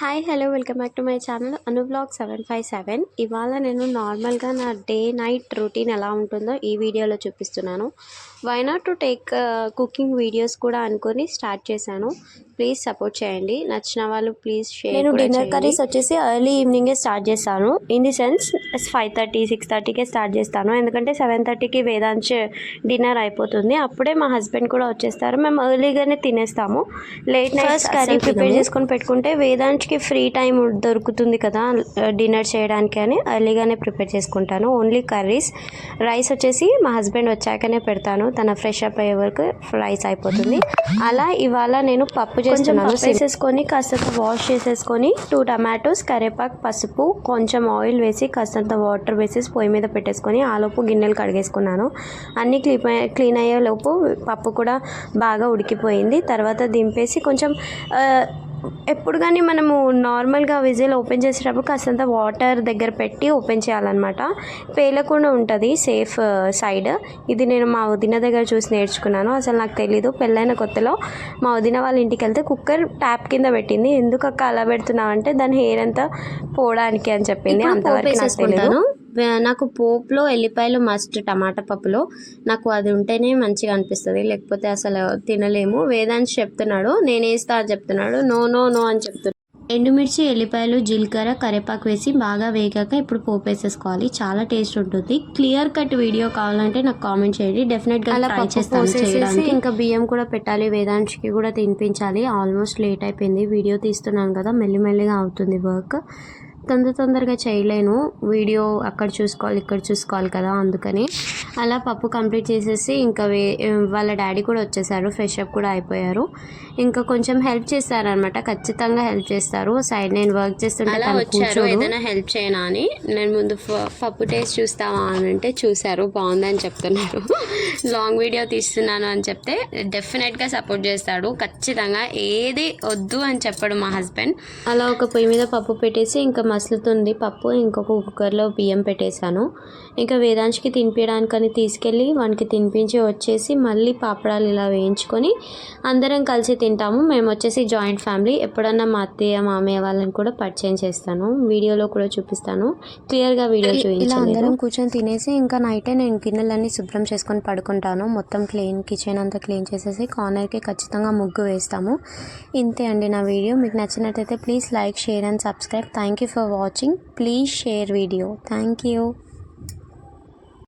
Hi hello welcome back to my channel Anu blog seven five seven. ఇవాళ నేను నార్మల్గా నా డే నైట్ రొటీన్ ఎలా ఉంటుందో ఈ వీడియోలో చూపిస్తున్నాను. Why not to take cooking videos కూడా అనుకొని స్టార్ట్ చేశాను. ప్లీజ్ సపోర్ట్ చేయండి. నచ్చిన వాళ్ళు ప్లీజ్ షేర్ నేను డిన్నర్. కర్రీస్ వచ్చేసి ఎర్లీ ఈవినింగే స్టార్ట్ చేస్తాను. In the sense five thirty six థర్టీకే స్టార్ట్ చేస్తాను. ఎందుకంటే సెవెన్ థర్టీకి వేదాంశ్ డిన్నర్ అయిపోతుంది. అప్పుడే మా హస్బెండ్ కూడా వచ్చేస్తారు. మేము ఎర్లీగానే తినేస్తాము. Late night curry prepare. చేసుకొని పెట్టుకుంటే వేదాంశ్కి ఫ్రీ టైం దొరుకుతుంది కదా డిన్నర్ చేయడానికి అని ఎర్లీగానే ప్రిపేర్ చేసుకుంటాను. Only curries. రైస్ వచ్చేసి మా హస్బెండ్ వచ్చాకనే పెడతాను. తన ఫ్రెష్ అప్ అయ్యే వరకు రైస్ అయిపోతుంది. అలా ఇవాళ నేను పప్పు చేస్తున్నాను. వేసేసుకొని కాస్తంత వాష్ చేసేసుకొని టూ టమాటోస్ కరివేపాకు పసుపు కొంచెం ఆయిల్ వేసి కాస్తంత వాటర్ వేసేసి పొయ్యి మీద పెట్టేసుకొని ఆలోపు గిన్నెలు కడిగేసుకున్నాను. అన్నీ క్లీన్ క్లీన్ అయ్యే లోపు పప్పు కూడా బాగా ఉడికిపోయింది. తర్వాత దింపేసి కొంచెం ఎప్పుడు కానీ మనము నార్మల్గా విజిల్ ఓపెన్ చేసేటప్పుడు కాస్తంత వాటర్ దగ్గర పెట్టి ఓపెన్ చేయాలన్నమాట. పేలకుండా ఉంటుంది సేఫ్ సైడ్. ఇది నేను మా వదిన దగ్గర చూసి నేర్చుకున్నాను. అసలు నాకు తెలీదు పెళ్ళైన కొత్తలో మా వదిన వాళ్ళ ఇంటికి వెళ్తే కుక్కర్ ట్యాప్ కింద పెట్టింది. ఎందుకు అక్క అలా పెడుతున్నావు అంటే దాని హెయిర్ అంతా పోవడానికి అని చెప్పింది. అంతవరకు నాకు వే- నాకు పోపులో ఎల్లిపాయలు మస్ట్ టమాటా పప్పులో. నాకు అది ఉంటేనే మంచిగా అనిపిస్తుంది. లేకపోతే అసలు తినలేము. వేదాంశ్ చెప్తున్నాడు. నేను వేస్తా అని చెప్తున్నాడు. నో నో నో అని చెప్తున్నాడు ఎండుమిర్చి ఎల్లిపాయలు జీలకర్ర కరివేపాకు వేసి బాగా వేగాక ఇప్పుడు పోపు వేసేసుకోవాలి. చాలా టేస్ట్ ఉంటుంది. క్లియర్ కట్ వీడియో కావాలంటే నాకు కామెంట్ చేయండి. డెఫినెట్గా అలా ట్రై పప్పు చేస్తాను ఇంకా బియ్యం కూడా పెట్టాలి. వేదాంశ్కి కూడా తినిపించాలి. ఆల్మోస్ట్ లేట్ అయిపోయింది. వీడియో తీస్తున్నాను కదా. మెల్లిమెల్లిగా అవుతుంది వర్క్. తొందర తొందరగా చేయలేను. వీడియో అక్కడ చూసుకోవాలి ఇక్కడ చూసుకోవాలి కదా అందుకని. అలా పప్పు కంప్లీట్ చేసేసి ఇంకా వే వాళ్ళ డాడీ కూడా వచ్చేసారు. ఫ్రెష్ అప్ కూడా అయిపోయారు. ఇంకా కొంచెం హెల్ప్ చేస్తారనమాట ఖచ్చితంగా హెల్ప్ చేస్తారు. సైడ్ నేను వర్క్ చేస్తుంటే వచ్చారు. ఏదైనా హెల్ప్ చేయనా అని. నేను ముందు పప్పు టేస్ట్ చూస్తావా అని అంటే చూశారు. బాగుందని చెప్తున్నారు. లాంగ్ వీడియో తీస్తున్నాను అని చెప్తే డెఫినెట్గా సపోర్ట్ చేస్తాడు. ఖచ్చితంగా ఏది వద్దు అని చెప్పడు మా హస్బెండ్ అలా ఒక పొయ్యి మీద పప్పు పెట్టేసి ఇంకా మసులుతుంది పప్పు. ఇంకొక కుక్కర్లో బియ్యం పెట్టేశాను. ఇంకా వేదాంశ్కి తినిపించడానికని తీసుకెళ్ళి వానికి తినిపించి వచ్చేసి మళ్ళీ పాపడాలు ఇలా వేయించుకొని అందరం కలిసి తింటాము. మేము వచ్చేసి జాయింట్ ఫ్యామిలీ. ఎప్పుడన్నా మా అత్తయ్య మామయ్య వాళ్ళని కూడా పరిచయం చేస్తాను. వీడియోలో కూడా చూపిస్తాను. క్లియర్గా వీడియో ఇలా చూపించలేదు అందరం కూర్చొని తినేసి ఇంకా నైటే నేను గిన్నెలన్నీ శుభ్రం చేసుకొని పడుకుంటాను. మొత్తం క్లీన్ కిచెన్ అంతా క్లీన్ చేసేసి కార్నర్కి ఖచ్చితంగా ముగ్గు వేస్తాము. ఇంతే అండి నా వీడియో. మీకు నచ్చినట్టయితే please like share and subscribe. Thank you for watching. Please share video. Thank you.